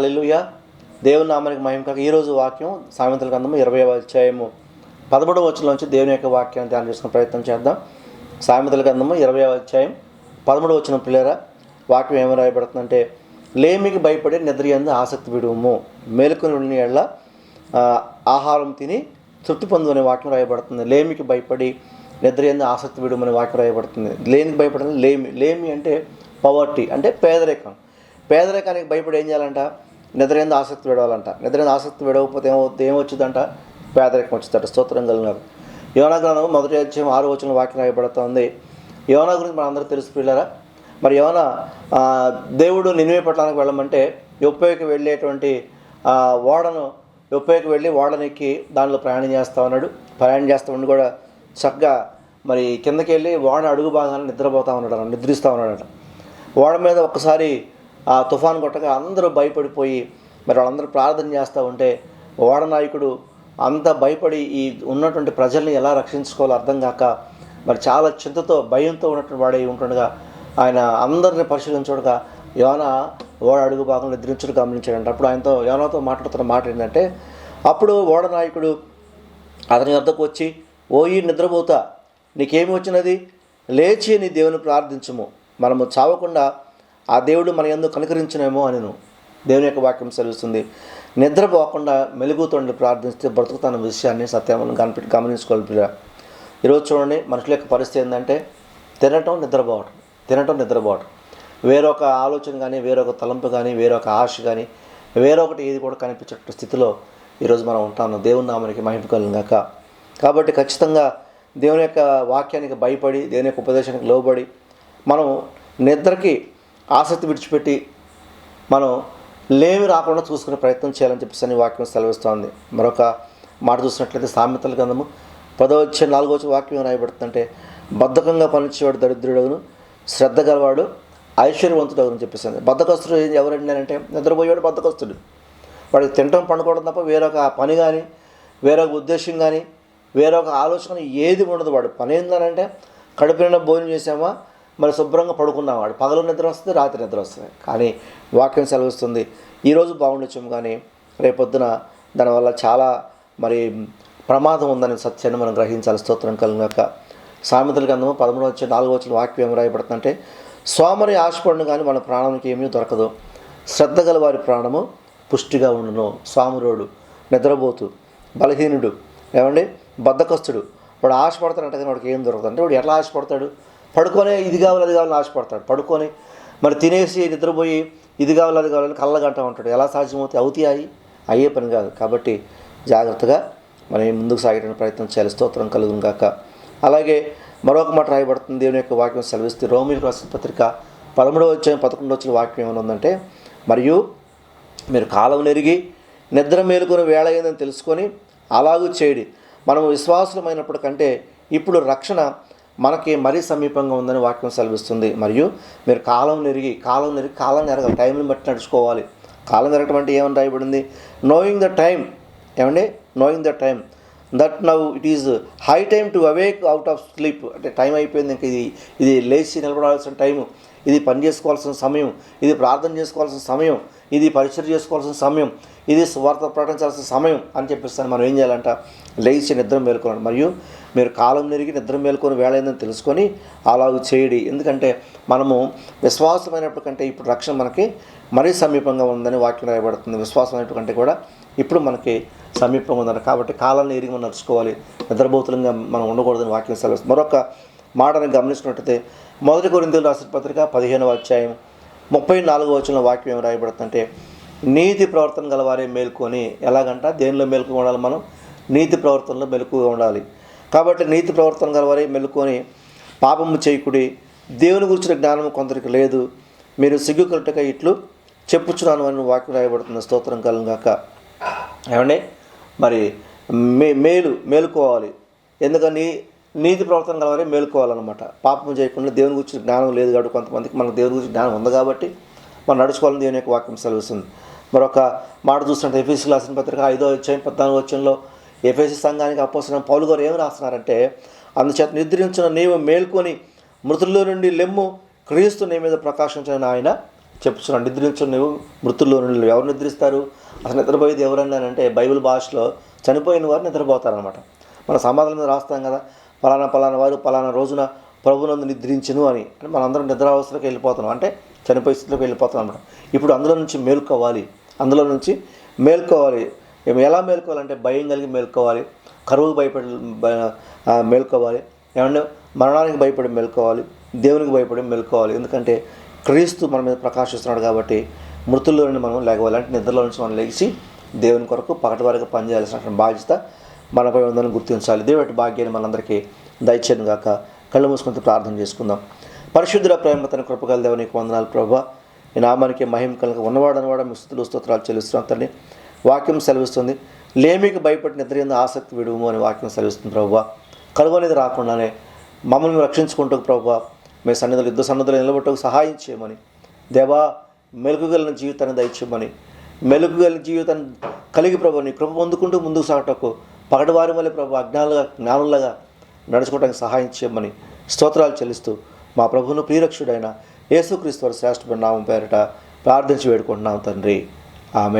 హల్లెలూయా. దేవుని నామానికి మహిమ కాక ఈరోజు వాక్యం సామెతల గ్రంథము ఇరవై అధ్యాయము పదమూడవ వచనంలోంచి దేవుని యొక్క వాక్యాన్ని ధ్యానం చేసుకునే ప్రయత్నం చేద్దాం. సామెతల గ్రంథము ఇరవై అధ్యాయం పదమూడవ వచనం పిల్లరా వాక్యం ఏమి రాయబడుతుందంటే లేమికి భయపడి నిద్ర ఎందు ఆసక్తి విడుము. మేలుకొని ఉండిన ఎడల ఆహారం తిని తృప్తి పొందు అనే వాక్యం రాయబడుతుంది. లేమికి భయపడి నిద్ర ఎందు ఆసక్తి విడుము అనే వాక్యం రాయబడుతుంది. లేనికి భయపడింది లేమి లేమి అంటే పవర్టీ అంటే పేదరికం. పేదరికానికి భయపడి ఏం చేయాలంట? నిద్ర ఎందు ఆసక్తి విడవాలంట. నిద్ర ఎందు ఆసక్తి విడవకపోతే ఏమవుతుంది ఏమొచ్చిందంట? పేదరికం వచ్చిందట స్తోత్రం కలిగినారు యోనా మొదటి అధ్యాయం ఆరు వచ్చిన వాక్యం రాయబడుతుంది. యోన గురించి మన అందరూ తెలుసు పిల్లరా? మరి యోన దేవుడు నినివే పట్టణానికి వెళ్ళమంటే యొప్పేకి వెళ్ళేటువంటి ఓడను యొప్పేకి వెళ్ళి ఓడనెక్కి దానిలో ప్రయాణం చేస్తూ ఉన్నాడు. ప్రయాణం చేస్తూ ఉండి కూడా చక్కగా మరి కిందకి వెళ్ళి ఓడ అడుగు భాగాన్ని నిద్రపోతూ ఉన్నాడు నిద్రిస్తూ ఉన్నాడట. ఓడ మీద ఒక్కసారి ఆ తుఫాన్ కొట్టగా అందరూ భయపడిపోయి మరి వాళ్ళందరూ ప్రార్థన చేస్తూ ఉంటే ఓడనాయకుడు అంత భయపడి ఈ ఉన్నటువంటి ప్రజల్ని ఎలా రక్షించుకోవాలో అర్థం కాక మరి చాలా చింతతో భయంతో ఉన్నటువంటి వాడే ఉంటుండగా ఆయన అందరిని పరిశీలించుడుగా యోన ఓడ అడుగు భాగంలో నిద్రించుడు గమనించాడంట. అప్పుడు ఆయనతో యోనతో మాట్లాడుతున్న మాట ఏంటంటే అప్పుడు ఓడ నాయకుడు అతని వద్దకు వచ్చి ఓయి నిద్రపోతా నీకేమి వచ్చినది? లేచి నీ దేవుని ప్రార్థించము. మనము చావకుండా ఆ దేవుడు మన ఎందుకు కనుకరించినేమో అనిను. దేవుని యొక్క వాక్యం సెలవుస్తుంది. నిద్రపోకుండా మెలుగుతుండి ప్రార్థిస్తే బ్రతుకుతున్న విషయాన్ని సత్యమని కనిపెట్టి గమనించుకోవాలి ఈరోజు చూడండి మనుషుల యొక్క పరిస్థితి ఏంటంటే తినటం నిద్రపోవటం తినటం నిద్రపోవటం. వేరొక ఆలోచన కానీ వేరొక తలంపు కానీ వేరొక ఆశ కానీ వేరొకటి ఏది కూడా కనిపించే స్థితిలో ఈరోజు మనం ఉంటాము దేవుని నామానికి మహిమ కలుగాక కాబట్టి ఖచ్చితంగా దేవుని యొక్క వాక్యానికి భయపడి దేవుని యొక్క ఉపదేశానికి లోబడి మనం నిద్రకి ఆసక్తి విడిచిపెట్టి మనం లేమి రాకుండా చూసుకునే ప్రయత్నం చేయాలని చెప్పేసి అని వాక్యం సెలవిస్తోంది. మరొక మాట చూసినట్లయితే సామెతల గంధము పదో వచ్చే నాలుగో వచ్చే వాక్యం రాయబడుతుందంటే బద్ధకంగా పనిచేవాడు దరిద్రుడవును శ్రద్ధ గలవాడు ఐశ్వర్యవంతుడు అవును చెప్పేసింది బద్ధకస్తుడు ఎవరండి అంటే నిద్రపోయేవాడు బద్ధకస్తుడు. వాడికి తినటం పండుకోవడం తప్ప వేరొక పని కానీ వేరొక ఉద్దేశం కానీ వేరొక ఆలోచన ఏది ఉండదు వాడు. పని ఏంటంటే కడుపు నిండా భోజనం చేసామా మరి శుభ్రంగా పడుకున్నవాడు పగలు నిద్ర వస్తుంది రాత్రి నిద్ర వస్తుంది. కానీ వాక్యం సెలవిస్తుంది ఈరోజు బాగుండొచ్చు కానీ రేపొద్దున దానివల్ల చాలా మరి ప్రమాదం ఉందనే సత్యాన్ని మనం గ్రహించాలి. స్తోత్రం కలిగినాక సామెతల గంధము పదమూడు వచ్చి నాలుగో వచ్చిన వాక్యం ఏం రాయబడుతుందంటే సోమరి ఆశపడును కానీ మన ప్రాణానికి ఏమీ దొరకదు. శ్రద్ధ గల వారి ప్రాణము పుష్టిగా ఉండును. స్వామురోడు నిద్రపోతు బలహీనుడు ఏమండి? బద్ధకస్తుడు. వాడు ఆశపడతాడంటే కానీ వాడికి ఏం దొరకదు. అంటే వాడు ఎట్లా ఆశపడతాడు? పడుకొనే ఇది కావాలి అది కావాలని ఆశపడతాడు. పడుకొని మరి తినేసి నిద్రపోయి ఇది కావాలి అది కావాలని కళ్ళగంట ఉంటాడు. ఎలా సాధ్యమవుతాయి అవుతాయి అయ్యే పని కాదు. కాబట్టి జాగ్రత్తగా మనం ముందుకు సాగేటువంటి ప్రయత్నం చేయాలి. స్తోత్రం కలుగును గాక. అలాగే మరొక మాట రాయబడుతుంది. దేవుని యొక్క వాక్యం సెలవిస్తే రోమిల్ రాసిన పత్రిక పదమూడవ వచ్చాయి పదకొండవ వచ్చిన వాక్యం ఏమైనా ఉందంటే మరియు మీరు కాలం నెరిగి నిద్ర మేలుకొని వేళ అయిందని తెలుసుకొని అలాగూ చేయడి. మనము విశ్వాసమైనప్పటికంటే ఇప్పుడు రక్షణ మనకి మరీ సమీపంగా ఉందని వాక్యం సెలవిస్తుంది. మరియు మీరు కాలం నెరిగి కాలం నెరిగి కాలం నెరగాలి టైంని బట్టి నడుచుకోవాలి. కాలం నెరగటం అంటే ఏమని రాయబడింది? నోయింగ్ ద టైం ఏమండి? Knowing the time that now it is high time to awake out of sleep అంటే టైం అయిపోయింది. ఇంక ఇది ఇది లేచి నిలబడాల్సిన టైము. ఇది పని చేసుకోవాల్సిన సమయం ఇది ప్రార్థన చేసుకోవాల్సిన సమయం ఇది పరిచయం చేసుకోవాల్సిన సమయం ఇది స్వార్థ ప్రకటించాల్సిన సమయం అని చెప్పిస్తాను మనం ఏం చేయాలంట? లేచి నిద్ర మేల్కొనండి మరియు మీరు కాలం నెరిగి నిద్ర మేలుకొని వేళ ఏందని తెలుసుకొని అలాగ చేయడి. ఎందుకంటే మనము విశ్వాసమైనప్పుడు కంటే ఇప్పుడు రక్షణ మనకి మరీ సమీపంగా ఉందని వాక్యం రాయబడుతుంది. విశ్వాసమైనప్పుడు కంటే కూడా ఇప్పుడు మనకి సమీపంగా ఉందని. కాబట్టి కాలాన్ని ఎరిగి మనం నడుచుకోవాలి. నిద్రబోతులంగా మనం ఉండకూడదని వాక్యం సెలవు మరొక మాటను గమనించినట్లయితే మొదటి కొరింతలు రాసిన పత్రిక పదిహేనవ అధ్యాయం ముప్పై నాలుగో వచ్చిన వాక్యం ఏం రాయబడుతుందంటే నీతి ప్రవర్తన గలవారే మేల్కొని ఎలాగంట? దేనిలో మెలకు ఉండాలి మనం? నీతి ప్రవర్తనలో మెలకుగా ఉండాలి. కాబట్టి నీతి ప్రవర్తన గలవారే మెలుకొని పాపము చేయకుడి దేవుని గురించిన జ్ఞానం కొందరికి లేదు. మీరు సిగ్గుకట్టుగా ఇట్లు చెప్పుచున్నాను అని వాక్యం రాయబడుతుంది. స్తోత్రం కలుగాక ఏమండి? మరి మే మేలు మేలుకోవాలి. ఎందుకని? నీతి ప్రవర్తన గలవారే మేలుకోవాలన్నమాట. పాపం చేయకుండా దేవుని గురించి జ్ఞానం లేదు కాబట్టి కొంతమందికి మనకు దేవుని గురించి జ్ఞానం ఉంది కాబట్టి మనం నడుచుకోవాలని దేవుని యొక్క వాక్యం సెలవుస్తుంది. మరొక మాట చూస్తుంటే ఎఫీసీ రాసిన పత్రిక ఐదో వచ్చాయి పద్నాలుగు వచ్చంలో ఎఫీసీ సంఘానికి అపోసిన పౌలు గారు ఏమి రాస్తున్నారంటే అందుచేత నిద్రించిన నీవు మేల్కొని మృతుల్లో నుండి లెమ్ము క్రీస్తు నీ మీద ప్రకాశించిన ఆయన చెప్తున్నాడు నిద్రించిన నువ్వు మృతుల్లో నుండి ఎవరు నిద్రిస్తారు? అసలు నిద్రపోయేది ఎవరన్నానంటే బైబిల్ భాషలో చనిపోయిన వారు నిద్రపోతారనమాట మన సమాధుల మీద రాస్తాం కదా. పలానా పలానా వారు పలానా రోజున ప్రభునందు నిద్రించును అని. అంటే మనందరం నిద్రావస్థలోకి వెళ్ళిపోతున్నాం. అంటే చనిపోయే స్థితిలోకి వెళ్ళిపోతున్నాం అనమాట ఇప్పుడు అందులో నుంచి మేల్కోవాలి. అందులో నుంచి మేల్కోవాలి. ఎలా మేల్కోవాలంటే భయం కలిగి మేల్కోవాలి. కరువుకు భయపడి భయ- మేల్కోవాలి. ఏమంటే మరణానికి భయపడి మేల్కోవాలి. దేవునికి భయపడి మేల్కోవాలి. ఎందుకంటే క్రీస్తు మన మీద ప్రకాశిస్తున్నాడు కాబట్టి మృతుల్లో నుండి మనం లేకపోవాలి. అంటే నిద్రలో నుంచి మనం లేచి దేవుని కొరకు పగటి వారికి పనిచేయాల్సిన బాధ్యత మనపై ఉందని గుర్తించాలి. దేవుడి భాగ్యాన్ని మనందరికీ దయచేను గాక. కళ్ళు మూసుకుంటూ ప్రార్థన చేసుకుందాం. పరిశుద్ధుల ప్రేమ తన కృపగల దేవునికి వందనాలు ప్రభా. ఈ నామానికి మహిమ కనుక ఉన్నవాడు అనవాడు మీ స్థుతులు స్తోత్రాలు చెల్లిస్తున్నాం తల్లి. వాక్యం సెలవిస్తుంది. లేమికి భయపడి నిద్ర ఆసక్తి విడుము అని వాక్యం సెలవిస్తుంది ప్రభావ కలువ అనేది రాకుండానే మమ్మల్ని రక్షించుకుంటూ ప్రభా మీ సన్నిధులు యుద్ధ సన్నిధులు నిలబట్టకు సహాయం చేయమని. దేవా మెలుగుగలిన జీవితాన్ని దయచేయమని. మెలుగుగలిన జీవితాన్ని కలిగి ప్రభు నీ కృప పొందుకుంటూ ముందుకు సాగటకు పగటివారి వల్ల ప్రభు అజ్ఞానులుగా జ్ఞానులుగా నడుచుకోవడానికి సహాయం చేయమని స్తోత్రాలు చెల్లిస్తూ మా ప్రభువును ప్రియరక్షుడైన యేసుక్రీస్తు వారి శ్రేష్ఠమైన నామం పేరిట ప్రార్థించి వేడుకుంటున్నాం తండ్రి. ఆమె